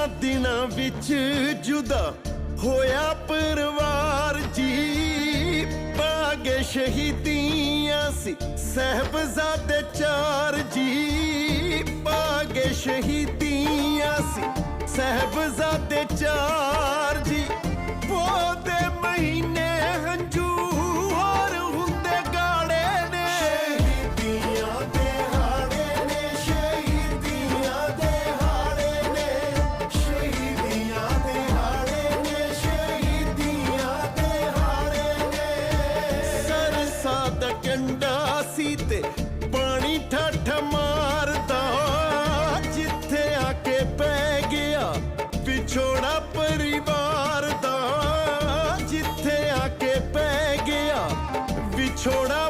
ਇਹਨਾਂ ਦਿਨਾਂ ਵਿੱਚ ਜੁਦਾ ਹੋਇਆ ਪਰਿਵਾਰ ਜੀ। ਪਾਗੇ ਸ਼ਹੀਦੀਆਂ ਸੀ ਸਹਿਬਜ਼ਾਦੇ ਚਾਰ ਜੀ। ਪਾਗੇ ਸ਼ਹੀਦੀਆਂ ਸੀ ਸਹਿਬਜ਼ਾਦੇ ਚਾਰ ਦਾ ਕੰਡਾ ਸੀ ਤੇ ਪਾਣੀ ਠਾਠ ਮਾਰਦਾ। ਜਿੱਥੇ ਆ ਕੇ ਪੈ ਗਿਆ ਵਿਛੋੜਾ ਪਰਿਵਾਰ ਦਾ। ਜਿੱਥੇ ਆ ਕੇ ਪੈ ਗਿਆ ਵਿਛੋੜਾ